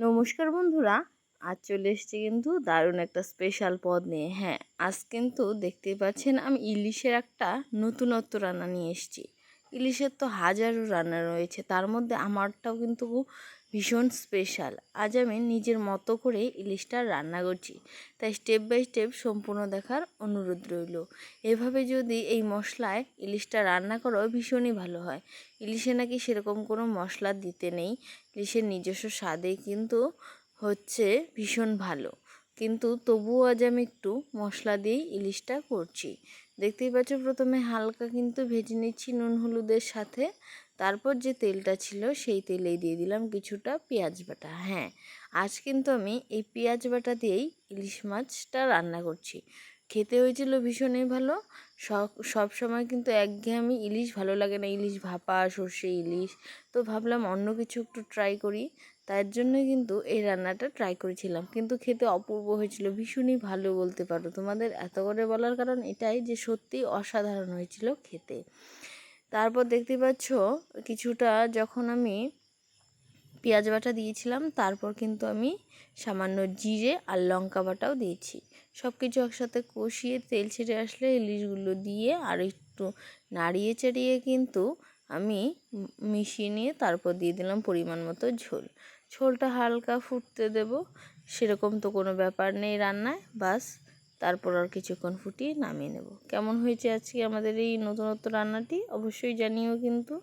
নমস্কার বন্ধুরা। আজ চলে এসেছি কিন্তু দারুণ একটা স্পেশাল পদ নিয়ে। হ্যাঁ আজ কিন্তু দেখতেই পাচ্ছেন আমি ইলিশের একটা নতুনত্ব রান্না নিয়ে এসেছি। ইলিশের তো হাজারো রান্না রয়েছে, তার মধ্যে আমারটাও কিন্তু ভীষণ স্পেশাল আজ আমি নিজের মতো করে ইলিশটা রান্না করছি, তাই স্টেপ বাই স্টেপ সম্পূর্ণ দেখার অনুরোধ রইল। এভাবে যদি এই মশলায় ইলিশটা রান্না করো, ভীষণই ভালো হয়। ইলিশে নাকি সেরকম কোনো মশলা দিতে নেই, ইলিশের নিজস্ব স্বাদে কিন্তু হচ্ছে ভীষণ ভালো। কিন্তু তবুও আজ আমি একটু মশলা দিয়েই ইলিশটা করছি। দেখতেই পাচ্ছ প্রথমে হালকা কিন্তু ভেজে নিচ্ছি নুন হলুদের সাথে। তারপর যে তেলটা ছিল সেই তেলেই দিয়ে দিলাম কিছুটা পেঁয়াজ বাটা। হ্যাঁ আজ কিন্তু আমি এই পেঁয়াজ বাটা দিয়েই ইলিশ মাছটা রান্না করছি। খেতে হয়েছিল ভীষণই ভালো। সব সময় কিন্তু একঘেয়েমি ইলিশ ভালো লাগে না। ইলিশ ভাপা, সর্ষে ইলিশ। তো ভাবলাম অন্য কিছু একটু ট্রাই করি। তার জন্যই কিন্তু এই রান্নাটা ট্রাই করেছিলাম। কিন্তু খেতে অপূর্ব হয়েছিল, ভীষণই ভালো বলতে পারো। তোমাদের এত করে বলার কারণ এটাই যে সত্যি অসাধারণ হয়েছিল খেতে। তারপর দেখতে পাচ্ছ, কিছুটা যখন আমি পেঁয়াজ বাটা দিয়েছিলাম, তারপর কিন্তু আমি সামান্য জিরে আর লঙ্কা বাটাও দিয়েছি। সব কিছু একসাথে কষিয়ে তেল ছেড়ে আসলে ইলিশগুলো দিয়ে আর একটু নাড়িয়ে চাড়িয়ে কিন্তু আমি মিশিয়ে নিয়ে তারপর দিয়ে দিলাম পরিমাণ মতো ঝোল। ঝোলটা হালকা ফুটতে দেব, সেরকম তো কোনো ব্যাপার নেই রান্নায়, বাস তারপর আর কিছুক্ষণ ফুটিয়ে নামিয়ে নেব। কেমন হয়েছে আজকে আমাদের এই নতুনত্ব রান্নাটি? অবশ্যই জানিও কিন্তু।